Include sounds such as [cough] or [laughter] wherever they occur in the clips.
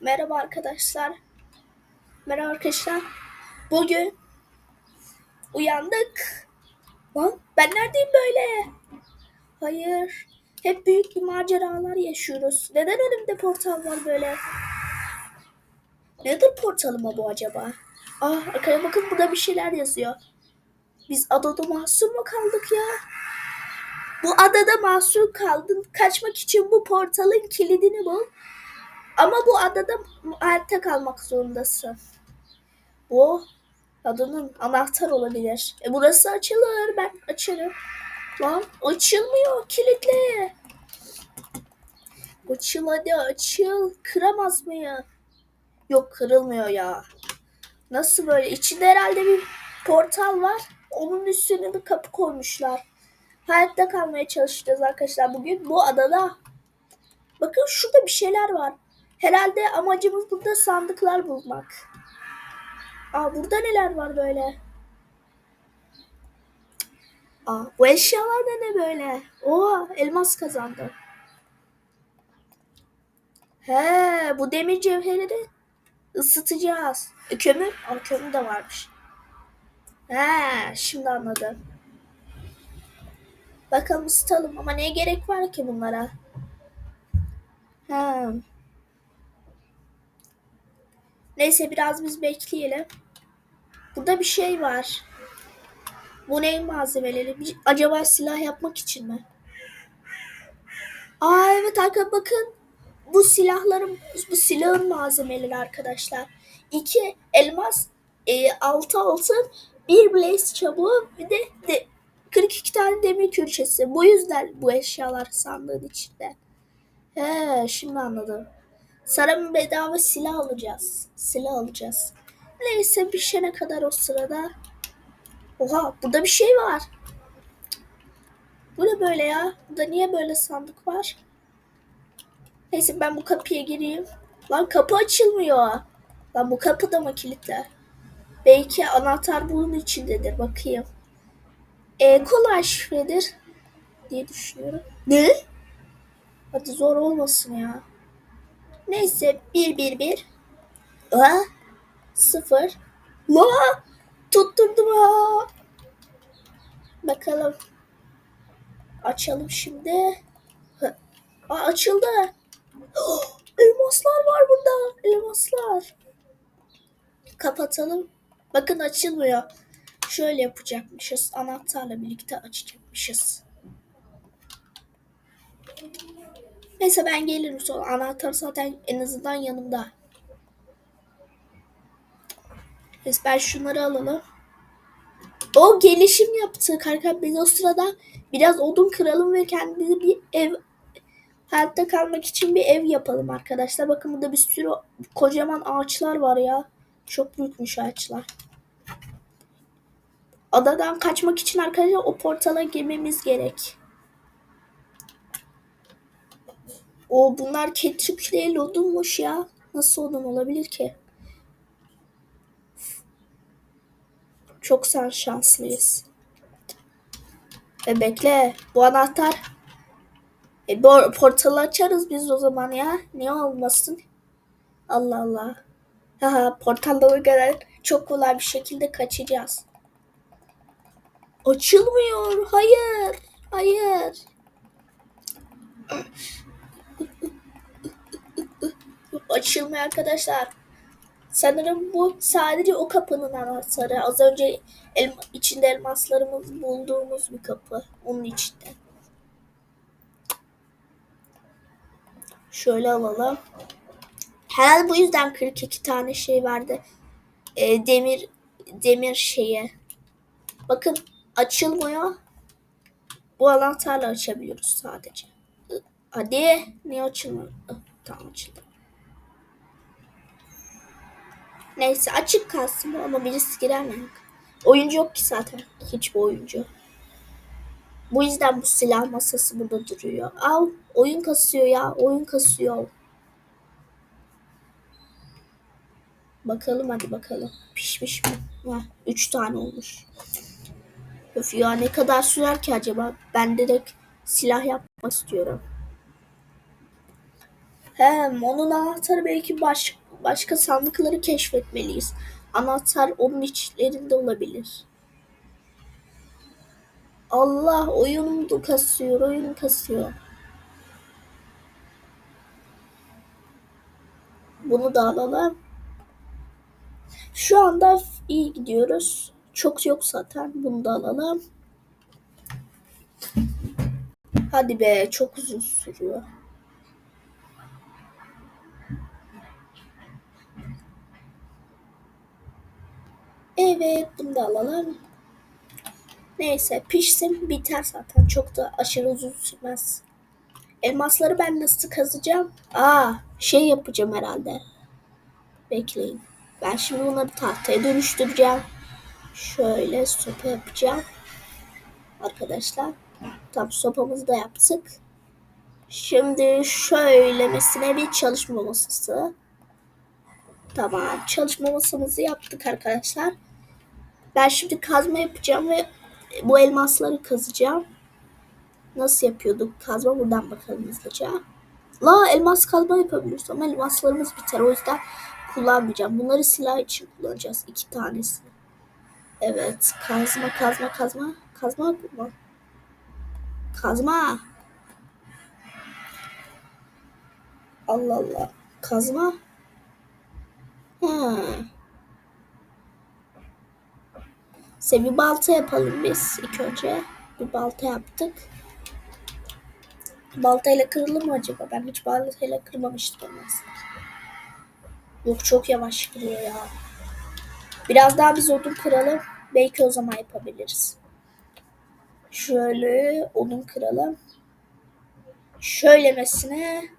Merhaba arkadaşlar. Merhaba arkadaşlar. Bugün uyandık. Lan ben neredeyim böyle? Hayır. Hep büyük bir maceralar yaşıyoruz. Neden önümde portal var böyle? Nedir portalıma bu acaba? Ah arkaya bakın burada bir şeyler yazıyor. Biz adada mahsur mu kaldık ya? Bu adada mahsur kaldın. Kaçmak için bu portalın kilidini bul. Ama bu adada hayatta kalmak zorundasın. Bu adanın anahtar olabilir. E burası açılır. Ben açarım. Lan açılmıyor. Kilitli. Açıl hadi açıl. Kıramaz mıyım? Yok kırılmıyor ya. Nasıl böyle? İçinde herhalde bir portal var. Onun üstüne bir kapı koymuşlar. Hayatta kalmaya çalışacağız arkadaşlar bugün. Bu adada. Bakın şurada bir şeyler var. Herhalde amacımız burada sandıklar bulmak. Aa burada neler var böyle? Aa bu eşyalar da ne böyle? Oo elmas kazandı. He bu demir cevherini ısıtacağız. E, kömür? Aa kömür de varmış. He şimdi anladım. Bakalım ısıtalım ama neye gerek var ki bunlara? He. Neyse biraz biz bekleyelim. Burada bir şey var. Bu neyin malzemeleri? Bir- Acaba silah yapmak için mi? Aa evet arkadaşlar bakın. Bu silahların, bu silahın malzemeleri arkadaşlar. İki elmas, e, altı altın, bir blaze çubuğu bir de, de 42 tane demir külçesi. Bu yüzden bu eşyalar sandığın içinde. He şimdi anladım. Sana bedava silah alacağız. Silah alacağız. Neyse pişene kadar o sırada. Oha burada bir şey var. Bu ne böyle ya? Burada niye böyle sandık var? Neyse ben bu kapıya gireyim. Lan kapı açılmıyor. Lan bu kapı da mı kilitli? Belki anahtar bunun içindedir. Bakayım. E, kolay şifredir diye düşünüyorum. Ne? Hadi zor olmasın ya. Neyse 1 1 1. Aa, 0. La! Tutturdum ha. Bakalım. Açalım şimdi. Aa, açıldı. Oh, [gasps] elmaslar var burada. Elmaslar. Kapatalım. Bakın açılmıyor. Şöyle yapacakmışız. Anahtarla birlikte açacakmışız. Neyse ben gelirim sonra. Anahtar zaten en azından yanımda. Neyse ben şunları alalım. O gelişim yaptık arkadaşlar. Biz o sırada biraz odun kıralım ve kendimize bir ev hayatta kalmak için bir ev yapalım arkadaşlar. Bakın burada bir sürü kocaman ağaçlar var ya. Çok büyükmüş ağaçlar. Adadan kaçmak için arkadaşlar o portala girmemiz gerek. O bunlar ketçap değil odunmuş ya. Nasıl odun olabilir ki? Çok sen şanslıyız. E bekle. Bu anahtar. E portalı açarız biz o zaman ya. Niye olmasın? Allah Allah. Haha portalda o kadar çok kolay bir şekilde kaçacağız. Açılmıyor. Hayır. Hayır. Açılmıyor arkadaşlar. Sanırım bu sadece o kapının anahtarı. Az önce elma, içinde elmaslarımız bulduğumuz bir kapı. Onun içinde. Şöyle alalım. Herhalde bu yüzden 42 tane şey verdi. Ee, demir demir şeye. Bakın açılmıyor. Bu anahtarla açabiliyoruz sadece. Hadi. Niye açılmıyor? Tamam açıldı. Neyse açık kalsın ama birisi girer mi? Oyuncu yok ki zaten. Hiçbir oyuncu. Bu yüzden bu silah masası burada duruyor. Al oyun kasıyor ya. Oyun kasıyor. Bakalım hadi bakalım. Pişmiş mi? Heh, üç tane olmuş. Öf ya ne kadar sürer ki acaba? Ben direkt silah yapmak istiyorum. Hem onun anahtarı belki baş, başka sandıkları keşfetmeliyiz. Anahtar onun içlerinde olabilir. Allah oyunum da kasıyor, oyun kasıyor. Bunu da alalım. Şu anda iyi gidiyoruz. Çok yok zaten. Bunu da. Hadi be çok uzun sürüyor. Evet bunu da alalım. Neyse pişsin biter zaten. Çok da aşırı uzun sürmez. Elmasları ben nasıl kazacağım? Aa şey yapacağım herhalde. Bekleyin. Ben şimdi bunları tahtaya dönüştüreceğim. Şöyle sopa yapacağım. Arkadaşlar. Tam sopamızı da yaptık. Şimdi şöylemesine bir çalışma masası. Tamam. Çalışma masamızı yaptık arkadaşlar. Ben şimdi kazma yapacağım ve bu elmasları kazacağım. Nasıl yapıyorduk kazma buradan bakalım hızlıca. La elmas kazma yapabiliyoruz ama elmaslarımız biter. O yüzden kullanmayacağım. Bunları silah için kullanacağız. iki tanesi. Evet. Kazma kazma kazma. Kazma mı? Kazma. Allah Allah. Kazma. Ha. Size bir balta yapalım biz ilk önce. Bir balta yaptık. Baltayla kırılır mı acaba? Ben hiç baltayla kırmamıştım aslında. Yok çok yavaş kırıyor ya. Biraz daha biz odun kıralım. Belki o zaman yapabiliriz. Şöyle odun kıralım. Şöylemesine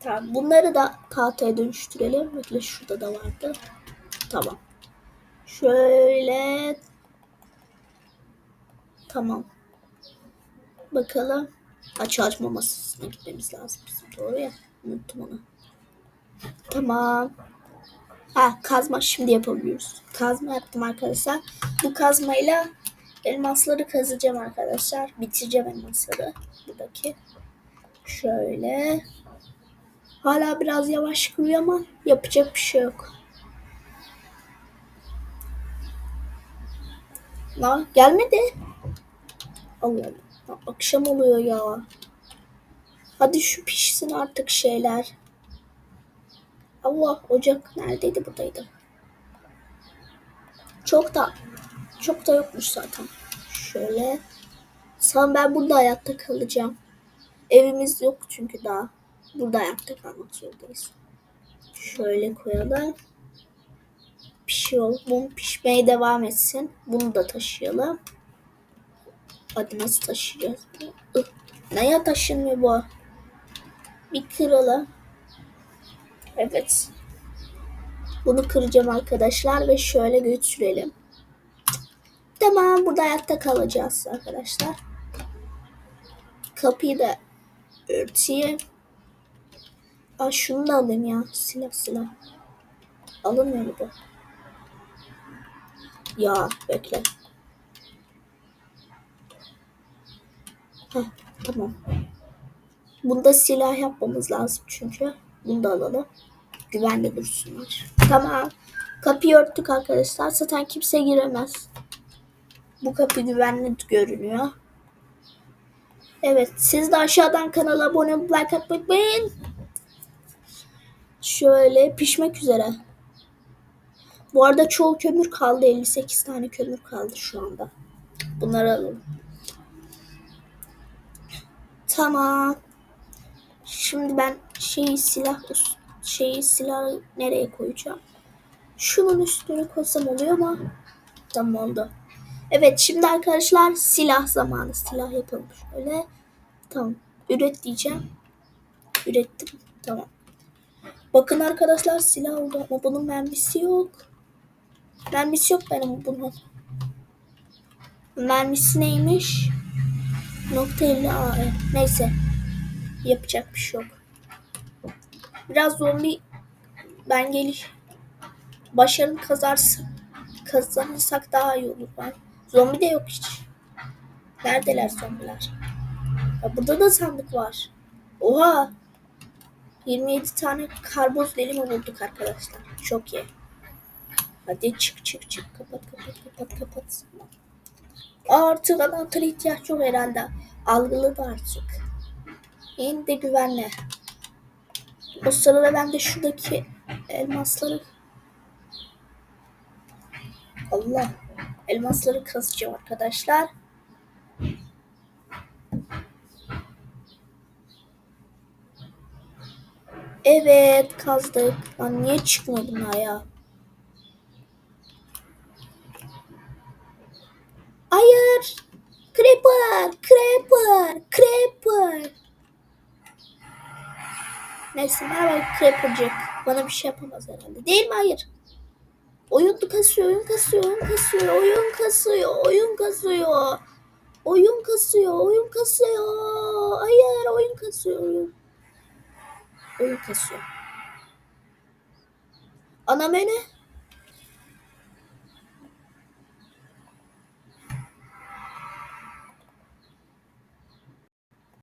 Tamam. Bunları da tahtaya dönüştürelim. Bekle şurada da vardı. Tamam. Şöyle. Tamam. Bakalım. Aç açma masasına gitmemiz lazım bizim. Doğru ya. Unuttum onu. Tamam. Ha kazma şimdi yapabiliyoruz. Kazma yaptım arkadaşlar. Bu kazmayla elmasları kazacağım arkadaşlar. Bitireceğim elmasları. Buradaki. Şöyle. Hala biraz yavaş kırıyor ama yapacak bir şey yok. La gelmedi. Allah Allah. Akşam oluyor ya. Hadi şu pişsin artık şeyler. Allah ocak neredeydi buradaydı. Çok da çok da yokmuş zaten. Şöyle. Sen ben burada hayatta kalacağım. Evimiz yok çünkü daha. Burada ayakta kalmak zorundayız. Şöyle koyalım. Pişiyor. Mum pişmeye devam etsin. Bunu da taşıyalım. Hadi nasıl taşıyacağız? Neye taşınmıyor bu? Bir kıralım. Evet. Bunu kıracağım arkadaşlar ve şöyle götürelim. Tamam burada ayakta kalacağız arkadaşlar. Kapıyı da örteyim. Aa şunu da alayım ya. Silah silah. Alınmıyor mu bu? Ya bekle. Heh, tamam. Bunda silah yapmamız lazım çünkü. Bunu da alalım. Güvenli dursunlar. Tamam. Kapıyı örttük arkadaşlar. Zaten kimse giremez. Bu kapı güvenli görünüyor. Evet. Siz de aşağıdan kanala abone olup like atmayı unutmayın. Şöyle pişmek üzere. Bu arada çoğu kömür kaldı. 58 tane kömür kaldı şu anda. Bunları alalım. Tamam. Şimdi ben şeyi silah şeyi silah nereye koyacağım? Şunun üstüne koysam oluyor mu? Tamam oldu. Evet şimdi arkadaşlar silah zamanı. Silah yapalım şöyle. Tamam. Üret diyeceğim. Ürettim. Tamam. Bakın arkadaşlar silah oldu ama bunun mermisi yok. Mermisi yok benim bunun. Mermisi neymiş? Nokta 50 AE. Neyse. Yapacak bir şey yok. Biraz zombi ben geliş başarım kazarsa kazanırsak daha iyi olur ben. Zombi de yok hiç. Neredeler zombiler? Ya burada da sandık var. Oha. 27 tane karboz delimi bulduk arkadaşlar. Çok iyi. Hadi çık çık çık. Kapat kapat kapat kapat. Artık anahtar ihtiyaç yok herhalde. Algıladı artık. Yine de güvenli. O sırada ben de şuradaki elmasları Allah elmasları kazacağım arkadaşlar. Evet kazdık. Lan niye çıkmıyor bunlar ya? Hayır. Creeper, Creeper, Creeper. Neyse merhaba Creeper'cık. Bana bir şey yapamaz herhalde. Değil mi? Hayır. Oyun kasıyor, oyun kasıyor, oyun kasıyor, oyun kasıyor, oyun kasıyor. Oyun kasıyor, oyun kasıyor. Hayır, oyun kasıyor, oyun. Oyun kasıyor. Ana menü.